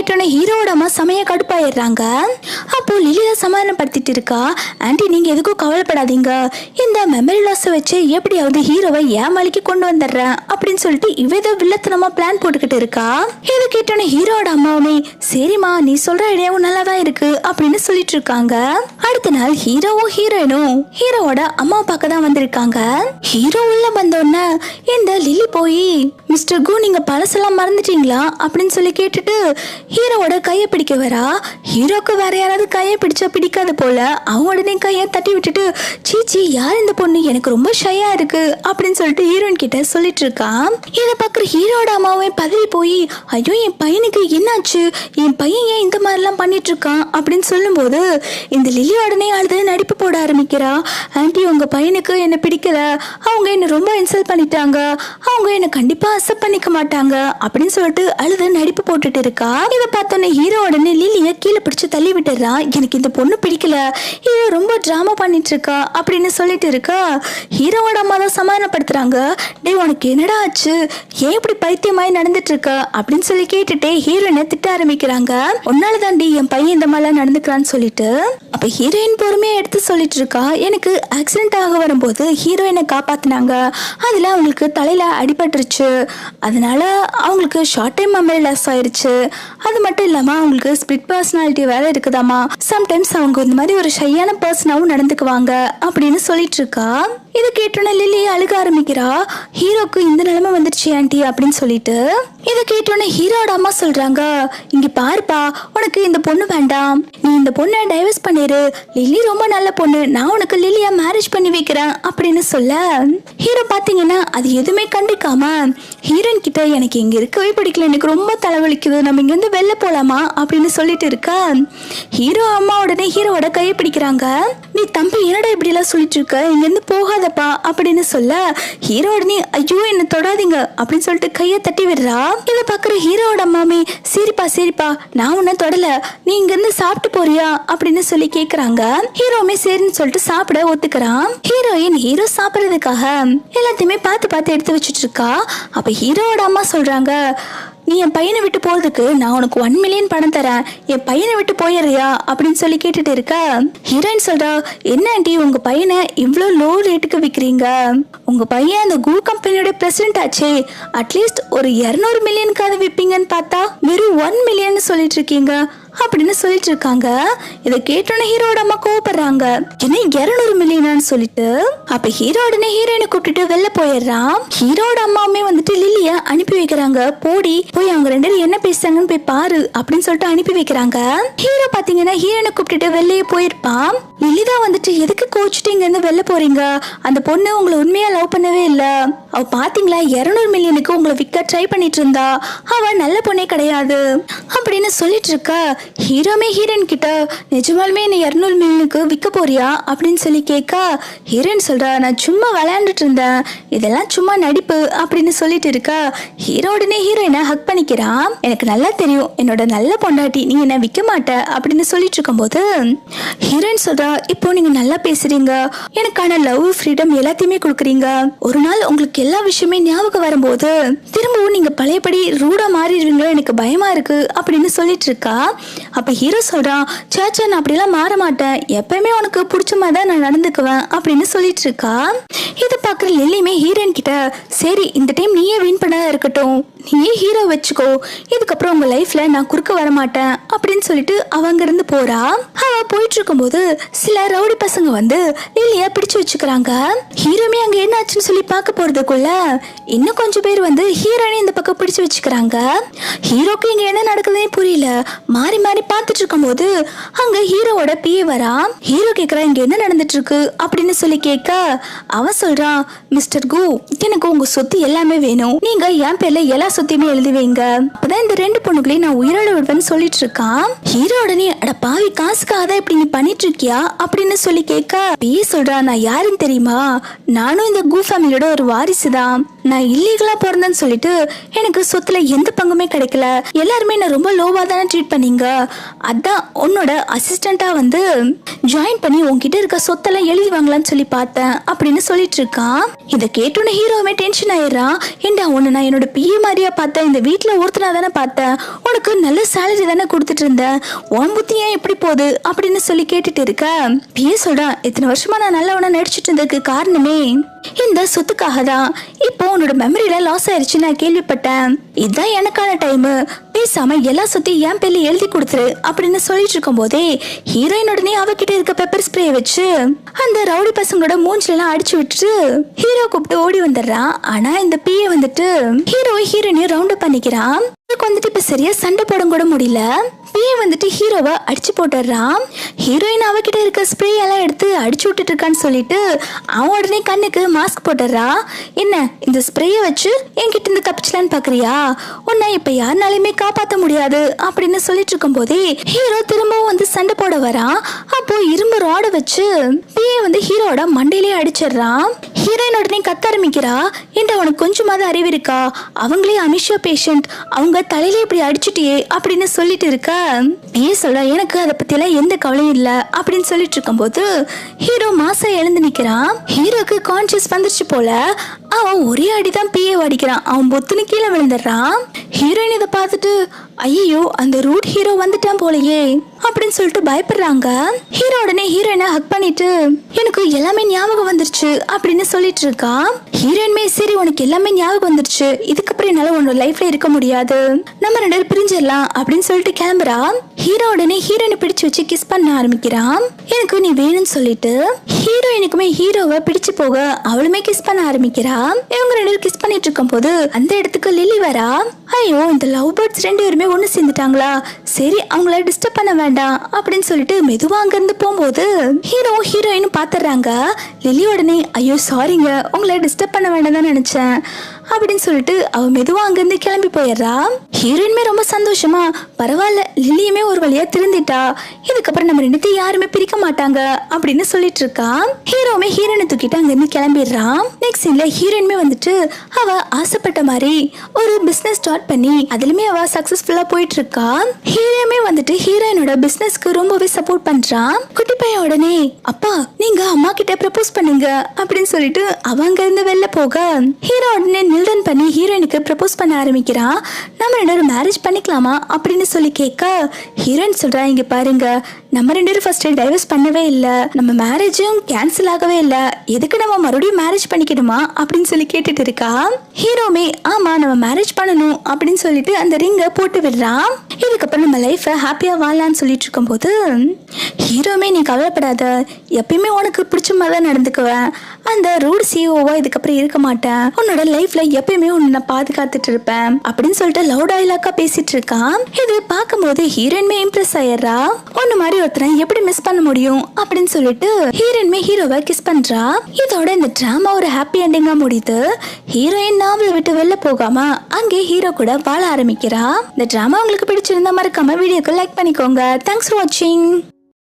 ஆயிட்டோன்னு ஹீரோட அம்மா செமையா கடுப்பாயிடுறாங்க. அப்போ லிலியை சமாதானப்படுத்திட்டு இருக்கா ஆண்டி நீங்க எதுக்கும் கவலைப்படாதீங்க. இந்த மெமரி லாஸை வச்சு எப்படியாவது ஹீரோவை ஏமாளிக்கு கொண்டு வந்துடுறேன் அப்படின்னு சொல்லிட்டு இவ ஏதோ வில்லத்தனமா பிளான் போட்டுக்கிட்டு இருக்கா? இதை கேட்டோன்னு ஹீரோட அம்மாவுமே சரிம்மா நீ சொல்ற ஐடியாவும் நல்லா தான் இருக்கு அப்படின்னு சொல்லிட்டு இருக்காங்க. அடுத்த நாள் ஹீரோவும் ஹீரோயினும் ஹீரோவோட அம்மா பார்க்க தான் வந்திருக்காங்க. ஹீரோ உள்ள வந்தோடனே இந்த லில்லி போய் மிஸ்டர் கு நீங்க பழசெல்லாம் மறந்துட்டீங்களா? அப்படின்னு சொல்லி கேட்டுட்டு ஹீரோவோட கையை பிடிக்க வரா ஹீரோக்கு வேற யாராவது கையை பிடிச்சா பிடிக்காது போல. அவங்க உடனே கையை தட்டி விட்டுட்டு சீச்சி யார் இந்த பொண்ணு? எனக்கு ரொம்ப ஷையா இருக்கு அப்படின்னு சொல்லிட்டு ஹீரோயின் கிட்ட சொல்லிட்டு இருக்கான் இதை பார்க்குற ஹீரோட அம்மாவே பதறி போய் ஐயோ என் பையனுக்கு என்னாச்சு? என் பையன் ஏன் இந்த மாதிரிலாம் பண்ணிட்டு இருக்கான்? அப்படின்னு சொல்லும்போது இந்த லிலி உடனே அழுது நடிப்பு போட ஆரம்பிக்கிறா. ஆண்டி உங்க பையனுக்கு என்ன பிடிக்கல. அவங்க என்ன ரொம்ப இன்சல்ட் பண்ணிட்டாங்க. அவங்க என்ன கண்டிப்பா அக்செப்ட் பண்ணிக்க மாட்டாங்க அப்படின்னு சொல்லிட்டு அழுது நடிப்பு போட்டுட்டு இருக்கா. இதை பார்த்தோன்னே ஹீரோ உடனே லில்லிய கீழே பிடிச்சு தள்ளி விட்டுறான் எனக்கு இந்த பொண்ணு பிடிக்கல. ஹீரோ ரொம்ப ட்ராமா பண்ணிட்டு இருக்கா. அப்படின்னு சொல்லிட்டு இருக்கா. ஹீரோவோட அம்மா தான் சமாதானப்படுத்துறாங்க. டேய் உனக்கு என்னடா ஆச்சு? ஏன் இப்படி பைத்தியமாய் நடந்துட்டு இருக்க? அப்படின்னு சொல்லி கேட்டுட்டே ஹீரோயினை திட்ட ஆரம்பிக்கிறாங்க. உன்னால தாண்டி என் பையன் இந்த மாதிரிலாம் நடந்துக்கிறான்னு சொல்லிட்டு. அப்ப ஹீரோயின் பொறுமையா எடுத்து சொல்லிட்டு இருக்கா. எனக்கு ஆக்சிடென்ட் ஆக வரும்போது ஹீரோயினை காப்பாத்தினாங்க. அதுல அவங்களுக்கு தலையில அடிபட்டுருச்சு. அதனால அவங்களுக்கு ஷார்ட் டைம் மெமரி லாஸ் ஆயிருச்சு. அது மட்டும் இல்லாம அவங்களுக்கு ஸ்பிட் பர்சனாலிட்டி வேற இருக்குதாமா சம்டைம்ஸ் அவங்க இந்த மாதிரி ஒரு ஷையான பர்சனாவும் நடந்துக்குவாங்க அப்படின்னு சொல்லிட்டு இருக்கா. இதை கேட்டோன்னே லில்லி அழுக ஆரம்பிக்கிறா. ஹீரோக்கு இந்த நிலைமை வந்துருச்சு ஆண்டி அப்படின்னு சொல்லிட்டு. இதை கேட்டோன்னே ஹீரோட அம்மா சொல்றாங்க இங்க பாருப்பா உனக்கு இந்த பொண்ணு வேண்டாம். நீ இந்த பொண்ணை டைவர்ஸ் பண்ணிரு. லில்லி ரொம்ப நல்ல பொண்ணு. நான் உனக்கு லில்லியா மேரேஜ் பண்ணி வைக்கிறேன் அப்படின்னு சொல்ல ஹீரோ பாத்தீங்கன்னா அது எதுவுமே கண்டுக்காம ஹீரோயின் கிட்ட எனக்கு இங்க இருக்கவே பிடிக்கல. எனக்கு ரொம்ப தலைவலிக்குது. நம்ம இங்க இருந்து வெளில போலாமா அப்படின்னு சொல்லிட்டு இருக்கா ஹீரோ அம்மா உடனே ஹீரோவோட கையை பிடிக்கிறாங்க. நீ தம்பி என்னடா இப்படி எல்லாம் சொல்லிட்டு இருக்க? இங்க இருந்து போகாதப்பா அப்படின்னு சொல்ல ஹீரோ உடனே ஐயோ என்ன தொடாதீங்க அப்படின்னு சொல்லிட்டு கையை தட்டி விடுறா. இதை பாக்குற ஹீரோவோட அம்மாமே சரிப்பா சரிப்பா நான் உன்ன தொடல. நீ இங்க இருந்து சாப்பிட்டு போறியா? அப்படின்னு சொல்லி கேக்குறாங்க. ஹீரோவுமே சரின்னு சொல்லிட்டு சாப்பிட ஒத்துக்கிறான். ஹீரோயின் ஹீரோ சாப்பிடுறதுக்காக எல்லாத்தையுமே பார்த்து பார்த்து எடுத்து வச்சுட்டு இருக்கா. அப்ப ஹீரோவோட அம்மா சொல்றாங்க நீ என் பையனை விட்டு போறதுக்கு நான் உனக்கு ஒன் மில்லியன் பணம் தரேன். என் பையனை விட்டு போயிடுறியா? அப்படின்னு சொல்லி கேட்டுட்டு இருக்க ஹீரோயின் சொல்றா என்ன ஆண்டி உங்க பையனை இவ்வளோ லோ ரேட்டுக்கு விற்கிறீங்க உங்க பையன் அந்த கூ கம்பெனியோட பிரசிடென்ட் ஆச்சே. அட்லீஸ்ட் ஒரு இரநூறு மில்லியனுக்காவது விற்பீங்கன்னு பார்த்தா வெறும் ஒன் மில்லியன் சொல்லிட்டு இருக்கீங்க. அப்படின்னு சொல்லிட்டு இருக்காங்க இதை கேட்டோன்னே ஹீரோட அம்மா கோவப்படுறாங்க. என்ன இருநூறு மில்லியனான்னு சொல்லிட்டு? அப்ப ஹீரோடனே ஹீரோயினை கூப்பிட்டுட்டு வெளில போயிடுறான். ஹீரோட அம்மாவுமே வந்துட்டு லில்லிய அனுப்பி வைக்கிறாங்க. போடி போய் அவங்க ரெண்டு பேரும் என்ன பேசுறாங்கன்னு போய் பாரு அப்படின்னு சொல்லிட்டு அனுப்பி வைக்கிறாங்க. ஹீரோ பாத்தீங்கன்னா ஹீரோனை கூப்பிட்டுட்டு வெளியே போயிருப்பான். லில்லி தான் வந்துட்டு எதுக்கு கோச்சிட்டு இங்க இருந்து வெளில போறீங்க? அந்த பொண்ணு உங்களை உண்மையா லவ் பண்ணவே இல்ல. அவ பாத்தீங்களா இரநூறு மில்லியனுக்கு உங்களை விற்க ட்ரை பண்ணிட்டு இருந்தா. அவ நல்ல பொண்ணே கிடையாது. அப்படின்னு சொல்லிட்டு இருக்க. ஹீரோமே ஹீரோயின் கிட்ட நிஜமாலுமே என்னை இரநூறு மில்லியனுக்கு விற்க போறியா? அப்படின்னு சொல்லி கேட்க ஹீரோயின் சொல்றா நான் சும்மா விளையாண்டுட்டு இருந்தேன். இதெல்லாம் சும்மா நடிப்பு அப்படின்னு சொல்லிட்டு இருக்கா. ஹீரோ உடனே ஹீரோயினை ஹக் பண்ணிக்கிறான் எனக்கு நல்லா தெரியும். என்னோட நல்ல பொண்டாட்டி நீ என்ன விற்க மாட்ட அப்படின்னு சொல்லிட்டு இருக்கும்போது ஹீரோயின் சொல்றா இப்போ நீங்க நல்லா பேசுறீங்க. எனக்கான லவ் ஃப்ரீடம் எல்லாத்தையுமே கொடுக்குறீங்க. ஒரு நாள் உங்களுக்கு எல்லா விஷயமே ஞாபகம் வரும்போது திரும்பவும் நீங்க பழையபடி ரூடா மாறிடுவீங்களோ எனக்கு பயமா இருக்கு அப்படின்னு சொல்லிட்டு இருக்கா. அப்ப ஹீரோ சொல்றான் சேச்சா நான் அப்படிலாம் மாற மாட்டேன். எப்பயுமே உனக்கு பிடிச்ச மாதிரி தான் நான் நடந்துக்குவேன் அப்படின்னு சொல்லிட்டு இருக்கா. இதை பார்க்குற லில்லியுமே ஹீரோயின் கிட்ட சரி இந்த டைம் நீயே வின் பண்ணாத இருக்கட்டும். நீயே ஹீரோ வச்சுக்கோ. இதுக்கப்புறம் உங்க லைஃப்ல நான் குறுக்க வர மாட்டேன் அப்படின்னு சொல்லிட்டு அவங்க இருந்து போறா. அவ போயிட்டு இருக்கும்போது சில ரவுடி பசங்க வந்து லில்லிய பிடிச்சு வச்சுக்கிறாங்க. ஹீரோமே அங்க என்ன ஆச்சுன்னு சொல்லி பார்க்க போறதுக்குள்ள இன்னும் கொஞ்சம் பேர் வந்து ஹீரோனே இந்த பக்கம் பிடிச்சு வச்சுக்கிறாங்க. ஹீரோக்கு இங்க என்ன நடக்குதுன்னே புரியல. மாறி மாறி பார்த்துட்டு இருக்கும்போது அங்க ஹீரோவோட பிஏ வரா. ஹீரோ கேக்குறா இங்க என்ன நடந்துட்டு இருக்கு அப்படின்னு சொல்லி கேட்க அவன் சொல்றான் மிஸ்டர் கு எனக்கு உங்க சொத்து எல்லாமே வேணும். நீங்க என் பேர்ல எல்லா சொத்தையுமே எழுதி வைங்க. அப்பதான் இந்த ரெண்டு பொண்ணுகளையும் நான் உயிரோட விடுவேன்னு சொல்லிட்டு இருக்கான் ஹீரோ உடனே அட பாவி காசுக்காக தான் இப்படி நீ பண்ணிட்டு இருக்கியா அப்படின்னு சொல்லி கேட்க பே சொல்றா நான் யாருன்னு தெரியுமா? நானும் இந்த கு ஃபேமிலியோட ஒரு வாரிசு தான் நான் இல்லீகலா பிறந்தேன்னு சொல்லிட்டு எனக்கு சொத்துல எந்த பங்குமே கிடைக்கல. எல்லாருமே நான் ரொம்ப லோவா தானே ட்ரீட் பண்ணீங்க. அதான் உன்னோட அசிஸ்டண்டா வந்து ஜாயின் பண்ணி உன்கிட்ட இருக்க சொத்தெல்லாம் எழுதி வாங்கலாம்னு சொல்லி பார்த்தேன் அப்படின்னு சொல்லிட்டு இருக்கான் இதை கேட்டோன்னே ஹீரோவுமே டென்ஷன் ஆயிடுறான். ஏண்டா உன்னை நான் என்னோட பிஏ மாதிரி முன்னாடியா பார்த்தேன். இந்த வீட்டில் ஒருத்தனா தானே பார்த்தேன். உனக்கு நல்ல சேலரி தானே கொடுத்துட்டு இருந்தேன் உன் புத்தி ஏன் எப்படி போகுது? அப்படின்னு சொல்லி கேட்டுட்டு இருக்க. பிஏ சொல்றான் இத்தனை வருஷமா நான் நல்லவனா நடிச்சிட்டு இருந்ததுக்கு காரணமே இந்த சொத்துக்காக தான் இப்போ உன்னோட மெமரியில லாஸ் ஆயிருச்சு நான் கேள்விப்பட்டேன். இதுதான் எனக்கான டைம் பேசாம எல்லா சொத்தையும் என் பேர்ல எழுதி கொடுத்துரு அப்படின்னு சொல்லிட்டு இருக்கும் போதே ஹீரோயின் உடனே அவகிட்ட இருக்க பெப்பர் ஸ்ப்ரே வச்சு அந்த ரவுடி பசங்களோட மூஞ்சில எல்லாம் அடிச்சு விட்டுட்டு ஹீரோ கூப்பிட்டு ஓடி வந்துடுறான். ஆனா இந்த பிஏ வந்துட்டு ஹீரோ ஹீரோயினையும் ரவுண்ட் அப் பண்ணிக்கிறான். ஹீரோக்கு வந்துட்டு இப்ப சரியா சண்டை போட கூட முடியல. பிஏ வந்துட்டு ஹீரோவை அடிச்சு போட்டுடுறான் ஹீரோயின் அவகிட்ட இருக்க ஸ்ப்ரே எல்லாம் எடுத்து அடிச்சு விட்டுட்டு இருக்கான்னு சொல்லிட்டு அவன் உடனே கண்ணுக்கு மாஸ்க் போட்டுடுறா என்ன இந்த ஸ்ப்ரேயை வச்சு என்கிட்ட இருந்து தப்பிச்சலான்னு பாக்குறியா? உன்னை இப்ப யாருனாலையுமே காப்பாத்த முடியாது அப்படின்னு சொல்லிட்டு இருக்கும் போதே ஹீரோ திரும்பவும் வந்து சண்டை போட வரான். அப்போ இரும்பு ராட வச்சு பிஏ வந்து ஹீரோட மண்டையிலே அடிச்சிடுறான். ஹீரோயின் உடனே கத்த ஆரம்பிக்கிறா. என்ற உனக்கு கொஞ்சமாவது அறிவு இருக்கா? அவங்களே அமிஷா பேஷண்ட் அவங்க தலையில இப்படி அடிச்சுட்டியே அப்படின்னு சொல்லிட்டு இருக்க? ஏன் சொல்ல எனக்கு அதை பத்தியெல்லாம் எந்த கவலையும் இல்லை அப்படின்னு சொல்லிட்டு இருக்கும்போது ஹீரோ மாசா எழுந்து நிக்கிறான். ஹீரோக்கு கான்சியஸ் வந்துருச்சு போல. அவன் ஒரே அடிதான் பிஏ அடிக்கிறான் அவன் பொத்துன்னு கீழே விழுந்துடுறான். ஹீரோயின் இதை பார்த்துட்டு ஐயோ அந்த ரூட் ஹீரோ வந்துட்டான் போலயே அப்படின்னு சொல்லிட்டு பயப்படுறாங்க. ஹீரோ உடனே ஹீரோயினை ஹக் பண்ணிட்டு எனக்கு எல்லாமே ஞாபகம் வந்துருச்சு அப்படின்னு சொல்லிட்டு இருக்கா. ஹீரோயின்மே சரி உனக்கு எல்லாமே ஞாபகம் வந்துருச்சு. இதுக்கப்புறம் என்னால உன்னோட லைஃப்ல இருக்க முடியாது. நம்ம ரெண்டு பேரும் பிரிஞ்சிடலாம் அப்படின்னு சொல்லிட்டு கிளம்புறா. ஹீரோ உடனே ஹீரோயினை பிடிச்சு வச்சு கிஸ் பண்ண ஆரம்பிக்கிறான். எனக்கு நீ வேணும்னு சொல்லிட்டு ஹீரோயினுக்குமே ஹீரோவை பிடிச்சு போக அவளுமே கிஸ் பண்ண ஆரம்பிக்கிறா. இவங்க ரெண்டு பேரும் கிஸ் பண்ணிட்டு இருக்கும் போது அந்த இடத்துக்கு லிலி வரா. ஐயோ இந்த லவ் பேர்ட்ஸ் ரெண்டு பேருமே ஒன்று சேர்ந்துட்டாங்களா? சரி அவங்கள டிஸ்டர்ப் பண்ண வேண்டாம் அப்படின்னு சொல்லிட்டு மெதுவா அங்கிருந்து போகும்போது ஹீரோ ஹீரோயின் பாத்துறாங்க லிலி உடனே ஐயோ சாரிங்க உங்களை டிஸ்டர்ப் பண்ண வேண்டாம் தான் நினைச்சேன். அப்படின்னு சொல்லிட்டு அவ மெதுவா அங்கிருந்து கிளம்பி போயிடுறா. ஹீரோயின்மே ரொம்ப சந்தோஷமா பரவாயில்ல லில்லியுமே ஒரு வழியா திருந்திட்டா. இதுக்கப்புறம் நம்ம ரெண்டுத்தையும் யாருமே பிரிக்க மாட்டாங்க அப்படின்னு சொல்லிட்டு இருக்கா. ஹீரோவுமே ஹீரோனை தூக்கிட்டு அங்கிருந்து கிளம்பிடுறான் நெக்ஸ்ட் சீன்ல ஹீரோயின்மே வந்துட்டு அவ ஆசைப்பட்ட மாதிரி ஒரு பிசினஸ் ஸ்டார்ட் பண்ணி அதுலயுமே அவ சக்சஸ்ஃபுல்லா போயிட்டு இருக்கா. ஹீரோயுமே வந்துட்டு ஹீரோயினோட பிசினஸ்க்கு ரொம்பவே சப்போர்ட் பண்றான் குட்டி பையன் உடனே அப்பா நீங்க அம்மா கிட்ட ப்ரப்போஸ் பண்ணுங்க அப்படின்னு சொல்லிட்டு அவ அங்க இருந்து வெளில போக ஹீரோ உடனே ஹில்டன் பண்ணி ஹீரோயினுக்கு ப்ரப்போஸ் பண்ண ஆரம்பிக்கிறான் நம்ம ரெண்டு பேரும் மேரேஜ் பண்ணிக்கலாமா அப்படின்னு சொல்லி கேட்க ஹீரோயின் சொல்றா இங்க பாருங்க நம்ம ரெண்டு பேரும் ஃபர்ஸ்ட் டைவர்ஸ் பண்ணவே இல்லை. நம்ம மேரேஜும் கேன்சல் ஆகவே இல்லை. எதுக்கு நம்ம மறுபடியும் மேரேஜ் பண்ணிக்கணுமா? அப்படின்னு சொல்லி கேட்டுட்டு இருக்கா. ஹீரோமே ஆமா நம்ம மேரேஜ் பண்ணணும் அப்படின்னு சொல்லிட்டு அந்த ரிங்கை போட்டு விடுறான் இதுக்கப்புறம் நம்ம லைஃப்பை ஹாப்பியாக வாழலாம்னு சொல்லிட்டு இருக்கும்போது ஹீரோமே நீ கவலைப்படாத. எப்பயுமே உனக்கு பிடிச்ச மாதிரி தான் நடந்துக்குவேன். அந்த ரூட் சிஓவா இதுக்கப்புறம் இருக்க மாட்டேன். உன்னோட லைஃப்ல எப்பயுமே உன்னை நான் பாதுகாத்துட்டு இருப்பேன் அப்படின்னு சொல்லிட்டு லவுட் டைலாக்கா பேசிட்டு இருக்கான் இது பார்க்கும்போது ஹீரோயின்மே இம்ப்ரெஸ் ஆயிடுறா. ஒன்னு மாதிரி ஒருத்தன் எப்படி மிஸ் பண்ண முடியும் அப்படின்னு சொல்லிட்டு ஹீரோயின்மே ஹீரோவை கிஸ் பண்றா. இதோட இந்த டிராமா ஒரு ஹாப்பி எண்டிங்கா முடியுது. ஹீரோயின் நாவலை விட்டு வெளில போகாம அங்கே ஹீரோ கூட வாழ ஆரம்பிக்கிறா. இந்த டிராமா உங்களுக்கு பிடிச்சிருந்தா மறக்காம வீடியோக்கு லைக் பண்ணிக்கோங்க. தேங்க்ஸ் ஃபார் வாட்சிங்